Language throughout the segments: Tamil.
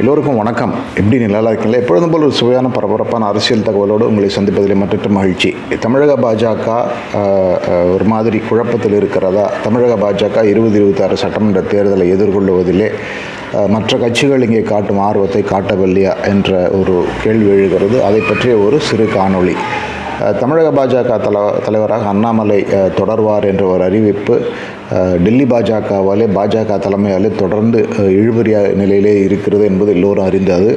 எல்லோருக்கும் வணக்கம். எப்படி நல்லா இருக்கீங்களா? எப்பொழுதும் போல் ஒரு சுவையான பரபரப்பான அரசியல் தகவலோடு உங்களை சந்திப்பதில் மற்றற்ற மகிழ்ச்சி. தமிழக பாஜக ஒரு மாதிரி குழப்பத்தில் இருக்கிறதா? தமிழக பாஜக இருபது இருபத்தாறு சட்டமன்ற தேர்தலை எதிர்கொள்ளுவதிலே மற்ற கட்சிகள் இங்கே காட்டும் ஆர்வத்தை காட்டவில்லையா? என்ற ஒரு கேள்வி எழுகிறது. அதை பற்றிய ஒரு சிறு காணொளி. தமிழக பாஜக தல தலைவராக அண்ணாமலை தொடர்வார் என்ற ஒரு அறிவிப்பு டெல்லி பாஜகவாலே பாஜக தலைமையாலே தொடர்ந்து இழுபறியா நிலையிலே இருக்கிறது என்பது எல்லோரும் அறிந்தது.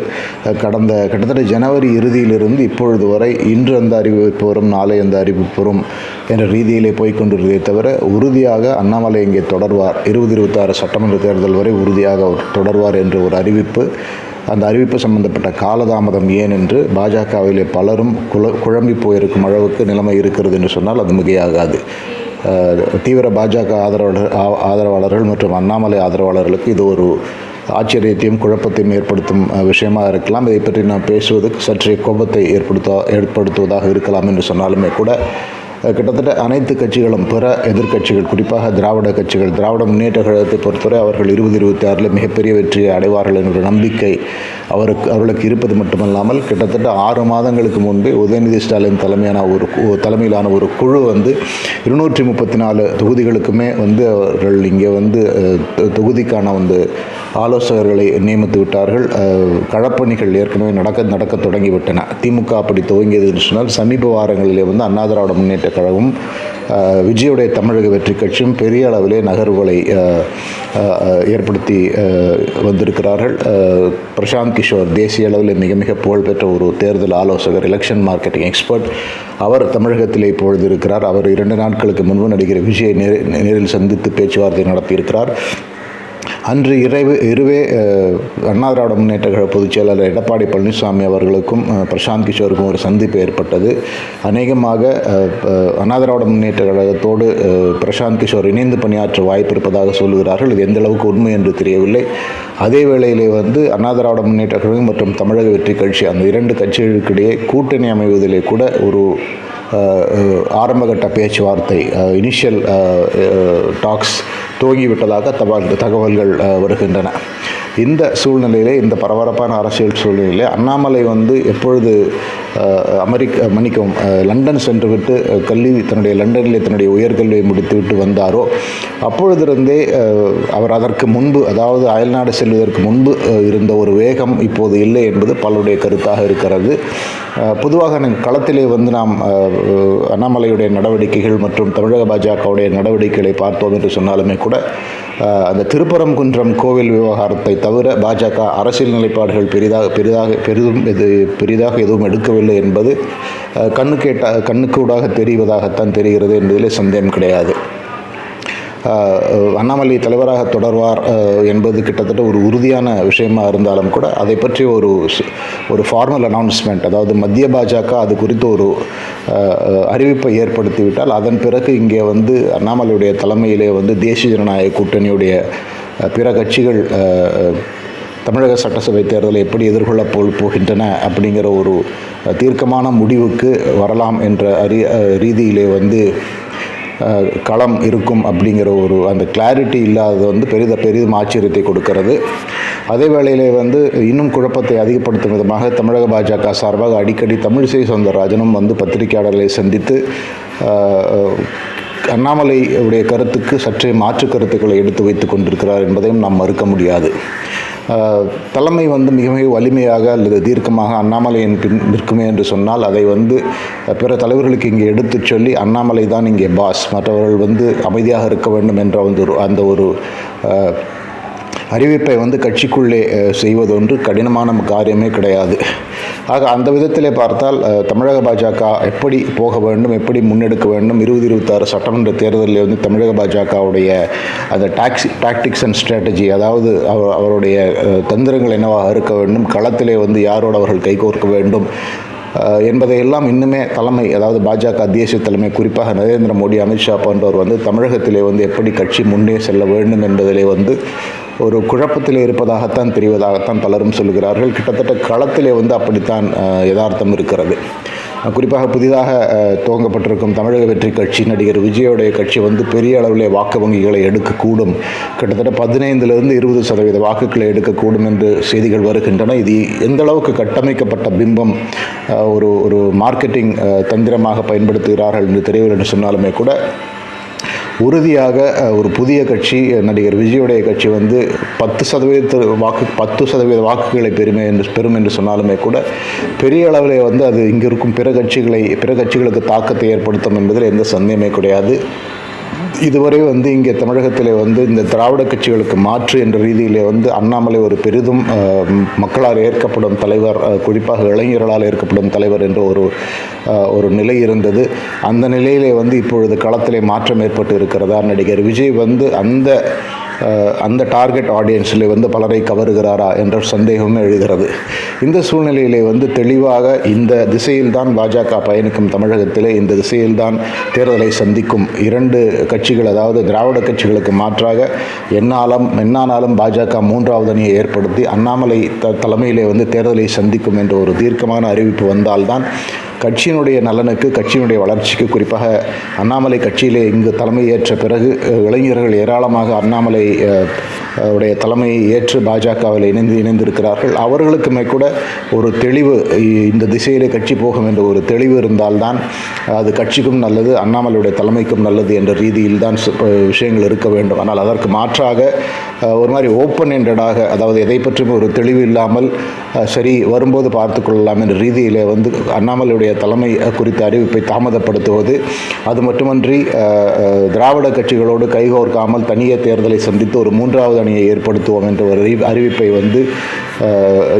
கடந்த கிட்டத்தட்ட ஜனவரி இறுதியிலிருந்து இப்பொழுது வரை இன்று அந்த அறிவிப்பு வரும் நாளை அந்த அறிவிப்பு வரும் என்ற ரீதியிலே போய்க்கொண்டிருந்ததே தவிர உறுதியாக அண்ணாமலை இங்கே தொடர்வார். இருபது இருபத்தாறு சட்டமன்ற தேர்தல் வரை உறுதியாக தொடர்வார் என்ற ஒரு அறிவிப்பு அந்த அறிவிப்பு சம்பந்தப்பட்ட காலதாமதம் ஏன் என்று பாஜகவிலே பலரும் குழ குழம்பி போயிருக்கும் அளவுக்கு நிலைமை இருக்கிறது என்று சொன்னால் அது மிகையாகாது. தீவிர பாஜக ஆதரவாளர் ஆ- ஆதரவாளர்கள் மற்றும் அண்ணாமலை ஆதரவாளர்களுக்கு இது ஒரு ஆச்சரியத்தையும் குழப்பத்தையும் ஏற்படுத்தும் விஷயமாக இருக்கலாம். இதை பற்றி நான் பேசுவது சற்றே கோபத்தை ஏற்படுத்த ஏற்படுத்துவதாக இருக்கலாம் என்று சொன்னாலுமே கூட கிட்டத்தட்ட அனைத்து கட்சிகளும் பிற எதிர்க்கட்சிகள் குறிப்பாக திராவிட கட்சிகள் திராவிட முன்னேற்ற கழகத்தை பொறுத்தவரை அவர்கள் இருபது இருபத்தி ஆறில் மிகப்பெரிய வெற்றியை அடைவார்கள் என்ற நம்பிக்கை அவருக்கு அவர்களுக்கு இருப்பது மட்டுமல்லாமல் கிட்டத்தட்ட ஆறு மாதங்களுக்கு முன்பே உதயநிதி ஸ்டாலின் தலைமையான ஒரு கு- தலைமையிலான ஒரு குழு வந்து இருநூற்றி முப்பத்தி நாலு தொகுதிகளுக்குமே வந்து அவர்கள் இங்கே வந்து தொ- தொகுதிக்கான வந்து ஆலோசகர்களை நியமித்து விட்டார்கள். களப்பணிகள் ஏற்கனவே நடக்க நடக்க தொடங்கிவிட்டன. திமுக அப்படி துவங்கியது என்று சொன்னால் சமீப வாரங்களிலே வந்து அண்ணா திராவிட முன்னேற்ற கழகம் விஜயுடைய தமிழக வெற்றி கட்சியும் பெரிய அளவிலே நகர்வுகளை ஏற்படுத்தி வந்திருக்கிறார்கள். பிரசாந்த் கிஷோர் தேசிய அளவில் மிக மிக புகழ்பெற்ற ஒரு தேர்தல் ஆலோசகர் எலெக்ஷன் மார்க்கெட்டிங் எக்ஸ்பர்ட் அவர் தமிழகத்திலே இப்பொழுது இருக்கிறார். அவர் இரண்டு நாட்களுக்கு முன்பு நடிகர் விஜயை நேரில் சந்தித்து பேச்சுவார்த்தை நடத்தியிருக்கிறார். அன்று இரவு இருவே அண்ணா திராவிட முன்னேற்ற கழக பொதுச் செயலாளர் எடப்பாடி பழனிசாமி அவர்களுக்கும் பிரசாந்த் கிஷோருக்கும் ஒரு சந்திப்பு ஏற்பட்டது. அநேகமாக அண்ணா திராவிட முன்னேற்ற கழகத்தோடு பிரசாந்த் கிஷோர் இணைந்து பணியாற்ற வாய்ப்பு இருப்பதாக சொல்கிறார்கள் இது எந்த அளவுக்கு உண்மை என்று தெரியவில்லை. அதே வேளையிலே வந்து அண்ணா திராவிட முன்னேற்ற கழகம் மற்றும் தமிழக வெற்றி கட்சி அந்த இரண்டு கட்சிகளுக்கிடையே கூட்டணி அமைவதிலே கூட ஒரு ஆரம்பகட்ட பேச்சுவார்த்தை இனிஷியல் டாக்ஸ் துவங்கிவிட்டதாக தகவல் தகவல்கள் வருகின்றன. இந்த சூழ்நிலையிலே இந்த பரபரப்பான அரசியல் சூழ்நிலையிலே அண்ணாமலை வந்து எப்பொழுது அமெரிக்க மன்னிக்கவும் லண்டன் சென்று விட்டு கல்வி தன்னுடைய லண்டனில் தன்னுடைய உயர்கல்வியை முடித்துவிட்டு வந்தாரோ அப்பொழுதிருந்தே அவர் அதற்கு முன்பு அதாவது அயல்நாடு செல்வதற்கு முன்பு இருந்த ஒரு வேகம் இப்போது இல்லை என்பது பலருடைய கருத்தாக இருக்கிறது. பொதுவாக களத்திலே வந்து நாம் அண்ணாமலையுடைய நடவடிக்கைகள் மற்றும் தமிழக பாஜகவுடைய நடவடிக்கைகளை பார்த்தோம் என்று சொன்னாலுமே கூட அந்த திருப்பரங்குன்றம் கோவில் விவகாரத்தை தவிர பாஜக அரசியல் நிலைப்பாடுகள் பெரிதாக பெரிதாக பெரிதும் இது பெரிதாக எதுவும் எடுக்கவில்லை என்பது கண்ணு கண்ணுக்கு எட்ட கண்ணுக்கு ஊடாக தெரிவதாகத்தான் தெரிகிறது என்பதிலே சந்தேகம் கிடையாது. அண்ணாமலை தலைவராக தொடர்வார் என்பது கிட்டத்தட்ட ஒரு உறுதியான விஷயமா இருந்தாலும் கூட அதை பற்றி ஒரு ஒரு ஃபார்மல் அனௌன்ஸ்மெண்ட் அதாவது மத்திய பாஜக அது குறித்து ஒரு அறிவிப்பை ஏற்படுத்திவிட்டால் அதன் பிறகு இங்கே வந்து அண்ணாமலையுடைய தலைமையிலே வந்து தேசிய ஜனநாயக கூட்டணியுடைய பிற கட்சிகள் தமிழக சட்டசபை தேர்தலை எப்படி எதிர்கொள்ளப் போ போகின்றன அப்படிங்கிற ஒரு தீர்க்கமான முடிவுக்கு வரலாம் என்ற அறி ரீதியிலே வந்து களம் இருக்கும் அப்படிங்கிற ஒரு அந்த கிளாரிட்டி இல்லாதது வந்து பெரித பெரிதும் ஆச்சரியத்தை கொடுக்கிறது. அதே வேளையிலே வந்து இன்னும் குழப்பத்தை அதிகப்படுத்தும் விதமாக தமிழக பாஜக சார்பாக அடிக்கடி தமிழிசை சவுந்தரராஜனும் வந்து பத்திரிகையாளர்களை சந்தித்து அண்ணாமலை உடைய கருத்துக்கு சற்றே மாற்று கருத்துக்களை எடுத்து வைத்து கொண்டிருக்கிறார் என்பதையும் நாம் மறுக்க முடியாது. தலைமை வந்து மிக மிக வலிமையாக அல்லது தீர்க்கமாக அண்ணாமலையின் பின் நிற்குமே என்று சொன்னால் அதை வந்து பிற தலைவர்களுக்கு இங்கே எடுத்துச் சொல்லி அண்ணாமலை தான் இங்கே பாஸ் மற்றவர்கள் வந்து அமைதியாக இருக்க வேண்டும் என்ற வந்து ஒரு அந்த ஒரு அறிவிப்பை வந்து கட்சிக்குள்ளே செய்வதொன்று கடினமான காரியமே கிடையாது. ஆக அந்த விதத்திலே பார்த்தால் தமிழக பாஜக எப்படி போக வேண்டும் எப்படி முன்னெடுக்க வேண்டும் இருபது இருபத்தாறு சட்டமன்ற தேர்தலில் வந்து தமிழக பாஜகவுடைய அந்த டாக்ஸி டாக்டிக்ஸ் அண்ட் ஸ்ட்ராட்டஜி அதாவது அவருடைய தந்திரங்கள் என்னவாக இருக்க வேண்டும் களத்திலே வந்து யாரோடு அவர்கள் கைகோர்க்க வேண்டும் என்பதையெல்லாம் இன்னுமே தலைமை அதாவது பாஜக தேசிய தலைமை குறிப்பாக நரேந்திர மோடி அமித்ஷா போன்றவர் வந்து தமிழகத்திலே வந்து எப்படி கட்சி முன்னே செல்ல வேண்டும் என்பதிலே வந்து ஒரு குழப்பத்தில் இருப்பதாகத்தான் தெரிவதாகத்தான் பலரும் சொல்கிறார்கள் கிட்டத்தட்ட களத்திலே வந்து அப்படித்தான் யதார்த்தம் இருக்கிறது. குறிப்பாக புதிதாக துவங்கப்பட்டிருக்கும் தமிழக வெற்றி கட்சி நடிகர் விஜயோடைய கட்சி வந்து பெரிய அளவிலே வாக்கு வங்கிகளை எடுக்கக்கூடும். கிட்டத்தட்ட பதினைந்திலிருந்து இருபது சதவீத வாக்குகளை எடுக்கக்கூடும் என்று செய்திகள் வருகின்றன. இது எந்த அளவுக்கு கட்டமைக்கப்பட்ட பிம்பம் ஒரு ஒரு மார்க்கெட்டிங் தந்திரமாக பயன்படுத்துகிறார்கள் என்று தெரியவில்லை என்று சொன்னாலுமே கூட உறுதியாக ஒரு புதிய கட்சி நடிகர் விஜயுடைய கட்சி வந்து பத்து சதவீத வாக்கு பத்து சதவீத வாக்குகளை பெருமை என்று பெறும் என்று சொன்னாலுமே கூட பெரிய அளவில் வந்து அது இங்கே இருக்கும் பிற கட்சிகளை பிற கட்சிகளுக்கு தாக்கத்தை ஏற்படுத்தும் என்பதில் எந்த சந்தேகமே கிடையாது. இதுவரை வந்து இங்கே தமிழகத்தில் வந்து இந்த திராவிட கட்சிகளுக்கு மாற்று என்ற ரீதியிலே வந்து அண்ணாமலை ஒரு பெரிதும் மக்களால் ஏற்கப்படும் தலைவர் குறிப்பாக இளைஞர்களால் ஏற்கப்படும் தலைவர் என்ற ஒரு ஒரு நிலை இருந்தது. அந்த நிலையிலே வந்து இப்பொழுது களத்திலே மாற்றம் ஏற்பட்டு இருக்கிறதா? நடிகர் விஜய் வந்து அந்த அந்த டார்கெட் ஆடியன்ஸில் வந்து பலரை கவருகிறாரா என்ற சந்தேகமும் எழுகிறது. இந்த சூழ்நிலையிலே வந்து தெளிவாக இந்த திசையில்தான் பாஜக பயணிக்கும் தமிழகத்திலே இந்த திசையில்தான் தேர்தலை சந்திக்கும் இரண்டு கட்சிகள் அதாவது திராவிட கட்சிகளுக்கு மாற்றாக என்னாலும் என்னானாலும் பாஜக மூன்றாவது அணியை ஏற்படுத்தி அண்ணாமலை த தலைமையிலே வந்து தேர்தலை சந்திக்கும் என்ற ஒரு தீர்க்கமான அறிவிப்பு வந்தால்தான் கட்சியினுடைய நலனுக்கு கட்சியினுடைய வளர்ச்சிக்கு குறிப்பாக அண்ணாமலை கட்சியிலே இங்கு தலைமை ஏற்ற பிறகு இளைஞர்கள் ஏராளமாக அண்ணாமலை உடைய தலைமையை ஏற்று பாஜகவில் இணைந்து இணைந்திருக்கிறார்கள். அவர்களுக்குமே கூட ஒரு தெளிவு இந்த திசையிலே கட்சி போகும் என்ற ஒரு தெளிவு இருந்தால்தான் அது கட்சிக்கும் நல்லது அண்ணாமலையுடைய தலைமைக்கும் நல்லது என்ற ரீதியில் தான் சு- விஷயங்கள் இருக்க வேண்டும். ஆனால் அதற்கு மாற்றாக ஒரு மாதிரி ஓப்பன் என்டடாக அதாவது எதை பற்றியும் ஒரு தெளிவு இல்லாமல் சரி வரும்போது பார்த்து கொள்ளலாம் என்ற ரீதியிலே வந்து அண்ணாமலையுடைய தலைமை குறித்த அறிவிப்பை தாமதப்படுத்துவது அது மட்டுமன்றி திராவிட கட்சிகளோடு கைகோர்க்காமல் தனியே தேர்தலை சந்தித்து ஒரு மூன்றாவது கூட்டணியை ஏற்படுத்துவோம் என்ற ஒரு அறிவிப்பை வந்து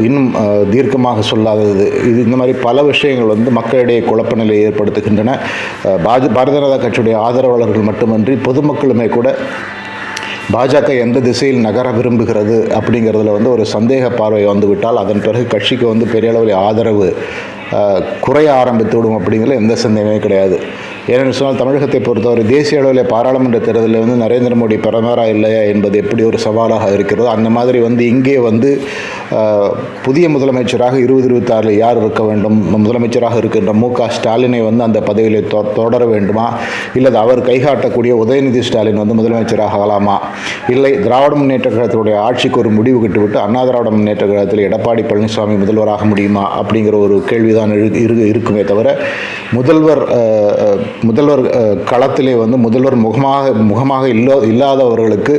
இன்னும் தீர்க்கமாக சொல்லாதது. இது இந்த மாதிரி பல விஷயங்கள் வந்து மக்களிடையே குழப்ப நிலையை ஏற்படுத்துகின்றன. பாஜ பாரதிய ஜனதா கட்சியுடைய ஆதரவாளர்கள் மட்டுமன்றி பொதுமக்களுமே கூட பாஜக எந்த திசையில் நகர விரும்புகிறது அப்படிங்கிறதுல வந்து ஒரு சந்தேக பார்வை வந்துவிட்டால் அதன் பிறகு கட்சிக்கு வந்து பெரிய அளவில் ஆதரவு குறைய ஆரம்பித்து விடும் அப்படிங்கிறது எந்த சந்தேகமே கிடையாது. ஏனென்று சொன்னால் தமிழகத்தை பொறுத்தவரை தேசிய அளவில் பாராளுமன்ற தேர்தலில் வந்து நரேந்திர மோடி பிரதமராக இல்லையா என்பது எப்படி ஒரு சவாலாக இருக்கிறதோ அந்த மாதிரி வந்து இங்கே வந்து புதிய முதலமைச்சராக இருபது இருபத்தாறில் யார் இருக்க வேண்டும் முதலமைச்சராக இருக்கின்ற மு க ஸ்டாலினை வந்து அந்த பதவியில் தொ- தொடர வேண்டுமா? இல்லது அவர் கைகாட்டக்கூடிய உதயநிதி ஸ்டாலின் வந்து முதலமைச்சராக ஆகலாமா? இல்லை திராவிட முன்னேற்ற கழகத்தினுடைய ஆட்சிக்கு ஒரு முடிவு கட்டுவிட்டு அண்ணா திராவிட முன்னேற்ற கழகத்தில் எடப்பாடி பழனிசாமி முதல்வராக முடியுமா அப்படிங்கிற ஒரு கேள்விதான் இரு இருக்குமே தவிர முதல்வர் முதல்வர் களத்திலே வந்து முதல்வர் முகமாக முகமாக இல்லா இல்லாதவர்களுக்கு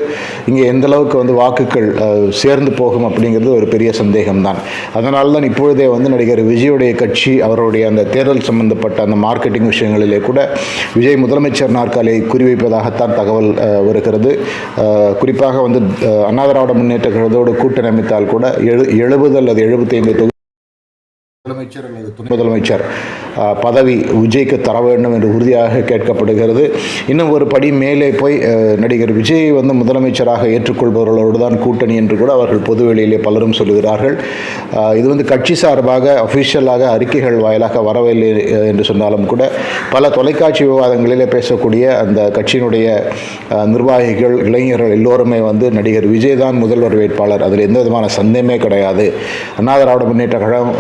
இங்கே எந்த அளவுக்கு வந்து வாக்குகள் சேர்ந்து போகும் அப்படிங்கிறது ஒரு பெரிய சந்தேகம்தான். அதனால தான் இப்பொழுதே வந்து நடிகர் விஜயுடைய கட்சி அவருடைய அந்த தேர்தல் சம்பந்தப்பட்ட அந்த மார்க்கெட்டிங் விஷயங்களிலே கூட விஜய் முதலமைச்சர் நாற்காலியை குறிவைப்பதாகத்தான் தகவல் வருகிறது. குறிப்பாக வந்து அஹ், அண்ணா திராவிட முன்னேற்ற கழகத்தோடு கூட்டணி அமைத்தால் கூட எழு எழுபது அல்லது எழுபத்தைந்து தொகுதி முதலமைச்சர் அல்லது துணை முதலமைச்சர் பதவி விஜய்க்கு தர வேண்டும் என்று உறுதியாக கேட்கப்படுகிறது. இன்னும் ஒரு படி மேலே போய் நடிகர் விஜய் வந்து முதலமைச்சராக ஏற்றுக்கொள்பவர்களோடு தான் கூட்டணி என்று கூட அவர்கள் பொதுவெளியிலே பலரும் சொல்லுகிறார்கள். இது வந்து கட்சி சார்பாக அஃபிஷியலாக அறிக்கைகள் வாயிலாக வரவில்லை என்று சொன்னாலும் கூட பல தொலைக்காட்சி விவாதங்களிலே பேசக்கூடிய அந்த கட்சியினுடைய நிர்வாகிகள் இளைஞர்கள் எல்லோருமே வந்து நடிகர் விஜய் தான் முதல்வர் வேட்பாளர். அதில் எந்த விதமான சந்தேகமே கிடையாது. அண்ணா திராவிட முன்னேற்ற கழகம்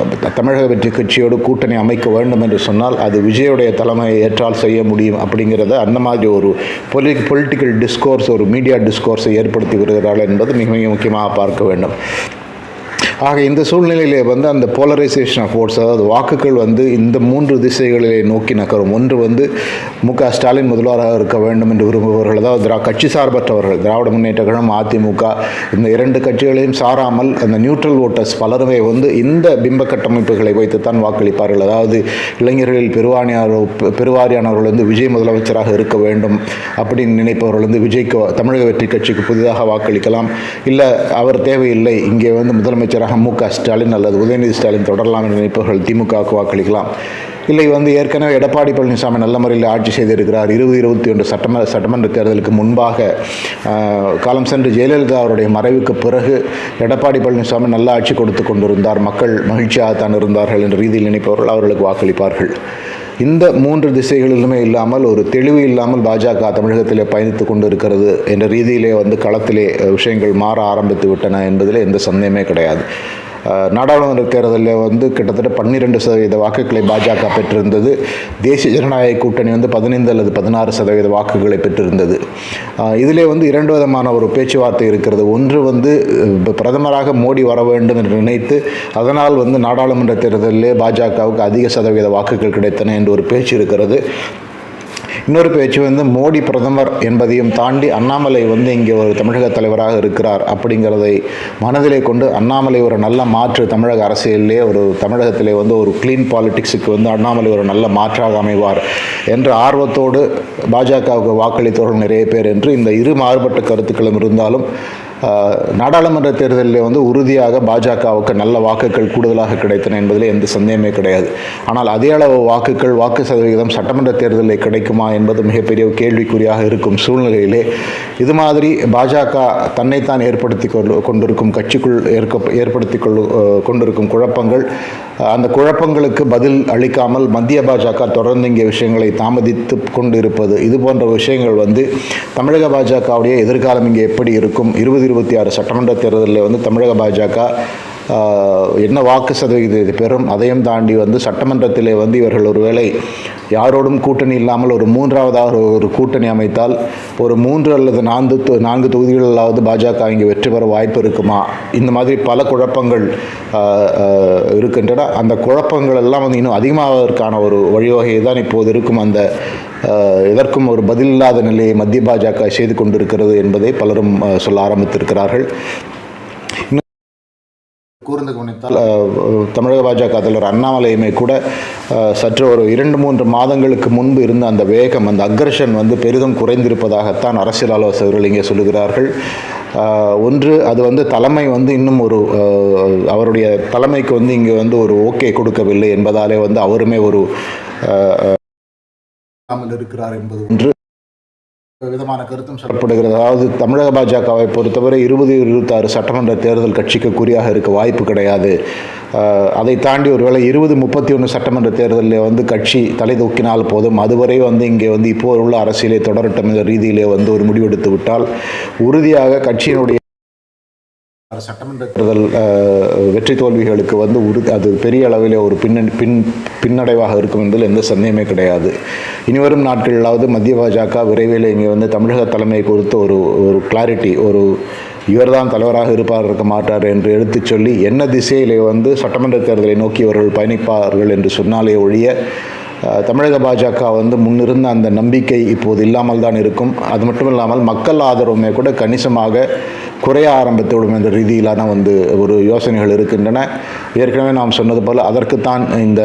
தமிழக வெற்றி கட்சியோடு கூட்டணி அமைக்க வேண்டும் என்று சொன்னால் அது விஜயுடைய தலைமையை ஏற்றால் செய்ய முடியும் அப்படிங்கிறத அந்த மாதிரி ஒரு பொலி பொலிட்டிக்கல் டிஸ்கோர்ஸ் ஒரு மீடியா டிஸ்கோர்ஸை ஏற்படுத்தி வருகிறார்கள் என்பது மிக மிக முக்கியமாக பார்க்க வேண்டும். ஆக இந்த சூழ்நிலையிலே வந்து அந்த போலரைசேஷன் ஆஃப் ஓட்ஸ் அதாவது வாக்குகள் வந்து இந்த மூன்று திசைகளிலே நோக்கி நகரும். ஒன்று வந்து மு க ஸ்டாலின் முதல்வராக இருக்க வேண்டும் என்று விரும்புபவர்கள் அதாவது திரா கட்சி சார்பற்றவர்கள் திராவிட முன்னேற்ற கழகம் அதிமுக இந்த இரண்டு கட்சிகளையும் சாராமல் அந்த நியூட்ரல் ஓட்டர்ஸ் பலருமே வந்து இந்த பிம்ப கட்டமைப்புகளை வைத்துத்தான் வாக்களிப்பார்கள். அதாவது இளைஞர்களில் பெருவானியார் பெருவாரியானவர்கள் வந்து விஜய் முதலமைச்சராக இருக்க வேண்டும் அப்படின்னு நினைப்பவர்கள் வந்து விஜய்க்கு தமிழக வெற்றி கட்சிக்கு புதிதாக வாக்களிக்கலாம். இல்லை அவர் தேவையில்லை இங்கே வந்து முதலமைச்சராக மு க ஸ்டாலின் அல்லது உதயநிதி ஸ்டாலின் தொடரலாம் என்று நினைப்பவர்கள் திமுகவுக்கு வாக்களிக்கலாம். இல்லை வந்து ஏற்கனவே எடப்பாடி பழனிசாமி நல்ல முறையில் ஆட்சி செய்திருக்கிறார். இருபது இருபத்தி ஒன்று சட்டமன்ற சட்டமன்ற தேர்தலுக்கு முன்பாக காலம் சென்று ஜெயலலிதா அவருடைய மறைவுக்கு பிறகு எடப்பாடி பழனிசாமி நல்ல ஆட்சி கொடுத்து கொண்டிருந்தார். மக்கள் மகிழ்ச்சியாகத்தான் இருந்தார்கள் என்ற ரீதியில் நினைப்பவர்கள் அவர்களுக்கு வாக்களிப்பார்கள். இந்த மூன்று திசைகளிலுமே இல்லாமல் ஒரு தெளிவு இல்லாமல் பாஜக தமிழகத்திலே பயணித்து கொண்டு இருக்கிறது என்ற ரீதியிலே வந்து களத்திலே விஷயங்கள் மாற ஆரம்பித்து விட்டன என்பதில் எந்த சந்தேகமே கிடையாது. நாடாளுமன்ற தேர்தலில் வந்து கிட்டத்தட்ட பன்னிரெண்டு சதவீத வாக்குகளை பாஜக பெற்றிருந்தது. தேசிய ஜனநாயக கூட்டணி வந்து பதினைந்து அல்லது பதினாறு சதவீத வாக்குகளை பெற்றிருந்தது. இதிலே வந்து இரண்டு விதமான ஒரு பேச்சுவார்த்தை இருக்கிறது. ஒன்று வந்து பிரதமராக மோடி வர வேண்டும் என்று நினைத்து அதனால் வந்து நாடாளுமன்ற தேர்தலிலே பாஜகவுக்கு அதிக சதவீத வாக்குகள் கிடைத்தன என்று ஒரு பேச்சு இருக்கிறது. இன்னொரு பேச்சு வந்து மோடி பிரதமர் என்பதையும் தாண்டி அண்ணாமலை வந்து இங்கே ஒரு தமிழக தலைவராக இருக்கிறார் அப்படிங்கிறதை மனதிலே கொண்டு அண்ணாமலை ஒரு நல்ல மாற்று தமிழக அரசியலிலே ஒரு தமிழகத்திலே வந்து ஒரு க்ளீன் பாலிடிக்ஸுக்கு வந்து அண்ணாமலை ஒரு நல்ல மாற்றாக அமைவார் என்ற ஆர்வத்தோடு பாஜகவுக்கு வாக்களித்தவர்கள் நிறைய பேர் என்று இந்த இரு மாறுபட்ட கருத்துக்களும் இருந்தாலும் நாடாளுமன்ற தேர்தலில் வந்து உறுதியாக பாஜகவுக்கு நல்ல வாக்குகள் கூடுதலாக கிடைத்தன என்பதில் எந்த சந்தேகமே கிடையாது. ஆனால் அதே அளவு வாக்குகள் வாக்கு சதவிகிதம் சட்டமன்ற தேர்தலில் கிடைக்குமா என்பது மிகப்பெரிய கேள்விக்குறியாக இருக்கும் சூழ்நிலையிலே இது மாதிரி பாஜக தன்னைத்தான் ஏற்படுத்தி கொண்டிருக்கும் கட்சிக்குள் ஏற்க ஏற்படுத்தி கொள்ளு கொண்டிருக்கும் குழப்பங்கள் அந்த குழப்பங்களுக்கு பதில் அளிக்காமல் மத்திய பாஜக தொடர்ந்து இங்கே விஷயங்களை தாமதித்து கொண்டு இருப்பது இது போன்ற விஷயங்கள் வந்து தமிழக பாஜகவுடைய எதிர்காலம் இங்கே எப்படி இருக்கும்? இருபது இருபத்தி ஆறு சட்டமன்ற தேர்தலில் வந்து தமிழக பாஜக என்ன வாக்கு சதவிகிதத்தை பெறும்? அதையும் தாண்டி வந்து சட்டமன்றத்திலே வந்து இவர்கள் ஒருவேளை யாரோடும் கூட்டணி இல்லாமல் ஒரு மூன்றாவதாக ஒரு கூட்டணி அமைத்தால் ஒரு மூன்று அல்லது நான்கு நான்கு தொகுதிகளிலாவது பாஜக இங்கே வெற்றி பெற வாய்ப்பு இருக்குமா? இந்த மாதிரி பல குழப்பங்கள் இருக்கின்றன. அந்த குழப்பங்கள் எல்லாம் வந்து இன்னும் அதிகமாவதற்கான ஒரு வழிவகையை தான் இப்போது இருக்கும். அந்த எதற்கும் இதற்கும் ஒரு பதிலில்லாத நிலையை மத்திய பாஜக செய்து கொண்டிருக்கிறது என்பதை பலரும் சொல்ல ஆரம்பித்திருக்கிறார்கள். கூர்ந்து கவனித்தால் தமிழக பாஜக தலைவர் அண்ணாமலையுமே கூட சற்று ஒரு இரண்டு மூன்று மாதங்களுக்கு முன்பு இருந்த அந்த வேகம் அந்த அக்ரஷன் வந்து பெரிதும் குறைந்திருப்பதாகத்தான் அரசியல் ஆலோசகர்கள் இங்கே சொல்லுகிறார்கள். ஒன்று அது வந்து தலைமை வந்து இன்னும் ஒரு அவருடைய தலைமைக்கு வந்து இங்கே வந்து ஒரு ஓகே கொடுக்கவில்லை என்பதாலே வந்து அவருமே ஒரு இருக்கிறார் என்பது ஒன்று விதமான கருத்தும் சொல்லப்படுகிறது அதாவது தமிழக பாஜகவை பொறுத்தவரை இருபது இருபத்தாறு சட்டமன்ற தேர்தல் கட்சிக்கு குறியாக இருக்க வாய்ப்பு கிடையாது. அதை தாண்டி ஒருவேளை இருபது முப்பத்தி ஒன்று சட்டமன்ற தேர்தலில் வந்து கட்சி தலை தூக்கினால் போதும். அதுவரை வந்து இங்கே வந்து இப்போ உள்ள அரசியலை தொடரட்டும் என்ற ரீதியிலே வந்து ஒரு முடிவெடுத்து விட்டால் உறுதியாக கட்சியினுடைய சட்டமன்ற தேர்தல் வெற்றி தோல்விகளுக்கு வந்து உறு அது பெரிய அளவில் ஒரு பின்னணி பின் பின்னடைவாக இருக்கும் என்பதில் எந்த சந்தேகமே கிடையாது. இனிவரும் நாட்களிலாவது மத்திய பாஜக விரைவில் இங்கே வந்து தமிழக தலைமை குறித்து ஒரு ஒரு கிளாரிட்டி ஒரு இவர்தான் தலைவராக இருப்பார் இருக்க மாட்டார் என்று எடுத்துச் சொல்லி என்ன திசையிலே வந்து சட்டமன்ற தேர்தலை நோக்கி அவர்கள் பயணிப்பார்கள் என்று சொன்னாலே ஒழிய தமிழக பாஜக வந்து முன்னிருந்த அந்த நம்பிக்கை இப்போது இல்லாமல் தான் இருக்கும். அது மட்டும் இல்லாமல் மக்கள் ஆதரவுமே கூட கணிசமாக குறைய ஆரம்பித்துவிடும் என்ற ரீதியிலான வந்து ஒரு யோசனைகள் இருக்கின்றன. ஏற்கனவே நாம் சொன்னது போல் அதற்குத்தான் இந்த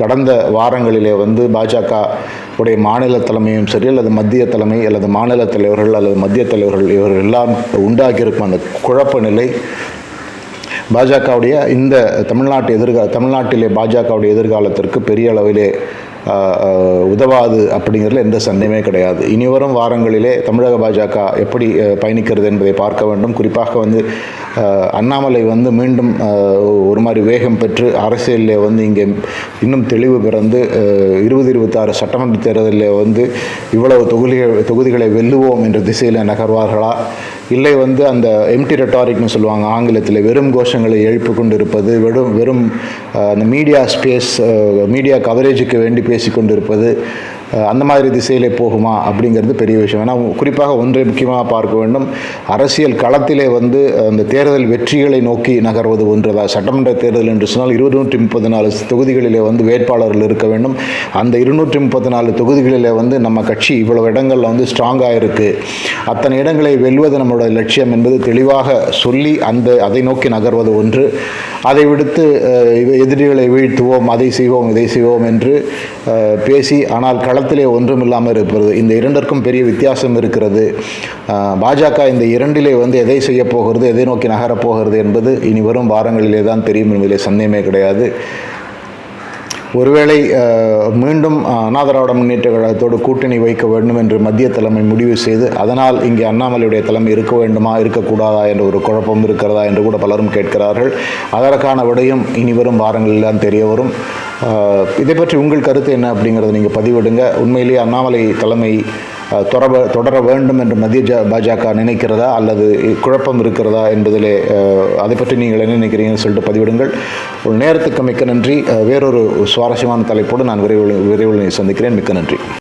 கடந்த வாரங்களிலே வந்து பாஜக உடைய மாநில தலைமையும் சரி அல்லது மத்திய தலைமை அல்லது மாநில தலைவர்கள் அல்லது மத்திய தலைவர்கள் இவர்கள் எல்லாம் உண்டாக்கியிருக்கும் அந்த குழப்ப நிலை பாஜகவுடைய இந்த தமிழ்நாட்டு எதிர்கால தமிழ்நாட்டிலே பாஜகவுடைய எதிர்காலத்திற்கு பெரிய அளவிலே உதவாது அப்படிங்கிறதுல எந்த சந்தேகமே கிடையாது. இனிவரும் வாரங்களிலே தமிழக பாஜக எப்படி பயணிக்கிறது என்பதை பார்க்க வேண்டும். குறிப்பாக வந்து அண்ணாமலை வந்து மீண்டும் ஒரு மாதிரி வேகம் பெற்று அரசியலில் வந்து இங்கே இன்னும் தெளிவு பிறந்து இருபது இருபத்தாறு சட்டமன்ற தேர்தலில் வந்து இவ்வளவு தொகுதிகள் தொகுதிகளை வெல்லுவோம் என்ற திசையில் நகர்வார்களா? இல்லை வந்து அந்த எம்டி ரெட்டாரிக்னு சொல்லுவாங்க ஆங்கிலத்தில் வெறும் கோஷங்களை எழுப்பு கொண்டு இருப்பது வெறும் வெறும் அந்த மீடியா ஸ்பேஸ் மீடியா கவரேஜுக்கு வேண்டி பேசி கொண்டு இருப்பது அந்த மாதிரி திசையிலே போகுமா அப்படிங்கிறது பெரிய விஷயம். ஏன்னா குறிப்பாக ஒன்றை முக்கியமாக பார்க்க வேண்டும். அரசியல் களத்திலே வந்து அந்த தேர்தல் வெற்றிகளை நோக்கி நகர்வது ஒன்றுதா சட்டமன்ற தேர்தல் என்று சொன்னால் இருநூற்றி முப்பத்தி நாலு தொகுதிகளிலே வந்து வேட்பாளர்கள் இருக்க வேண்டும். அந்த இருநூற்றி முப்பத்தி நாலு தொகுதிகளிலே வந்து நம்ம கட்சி இவ்வளவு இடங்களில் வந்து ஸ்ட்ராங்காக இருக்குது அத்தனை இடங்களை வெல்வது நம்மளுடைய லட்சியம் என்பது தெளிவாக சொல்லி அந்த அதை நோக்கி நகர்வது ஒன்று. அதை விடுத்து எதிரிகளை வீழ்த்துவோம் அதை செய்வோம் இதை செய்வோம் என்று பேசி ஆனால் களத்திலே ஒன்றும் இல்லாமல் இருப்பது இந்த இரண்டிற்கும் பெரிய வித்தியாசம் இருக்கிறது. பாஜக இந்த இரண்டிலே வந்து எதை செய்ய போகிறது எதை நோக்கி நகரப்போகிறது என்பது இனி வரும் வாரங்களிலே தான் தெரியும். என்பதிலே சந்தேகமே கிடையாது. ஒருவேளை மீண்டும் அண்ணாதிராவிட முன்னேற்ற கழகத்தோடு கூட்டணி வைக்க வேண்டும் என்று மத்திய தலைமை முடிவு செய்து அதனால் இங்கே அண்ணாமலையுடைய தலைமை இருக்க வேண்டுமா இருக்கக்கூடாதா என்ற ஒரு குழப்பம் இருக்கிறதா என்று கூட பலரும் கேட்கிறார்கள். அதற்கான விடையும் இனி வரும் வாரங்களில் தான் தெரிய வரும். இதை பற்றி உங்கள் கருத்து என்ன அப்படிங்கிறத நீங்கள் பதிவிடுங்க. உண்மையிலேயே அண்ணாமலை தலைமை தொடர தொடர வேண்டும் என்று மத்திய பாஜக நினைக்கிறதா அல்லது குழப்பம் இருக்கிறதா என்பதிலே அதை பற்றி நீங்கள் என்ன நினைக்கிறீங்கன்னு சொல்லிட்டு பதிவிடுங்கள். ஒரு நேரத்துக்கு மிக்க நன்றி. வேறொரு சுவாரஸ்யமான தலைப்போடு நான் விரைவில் விரைவில் சந்திக்கிறேன். மிக்க நன்றி.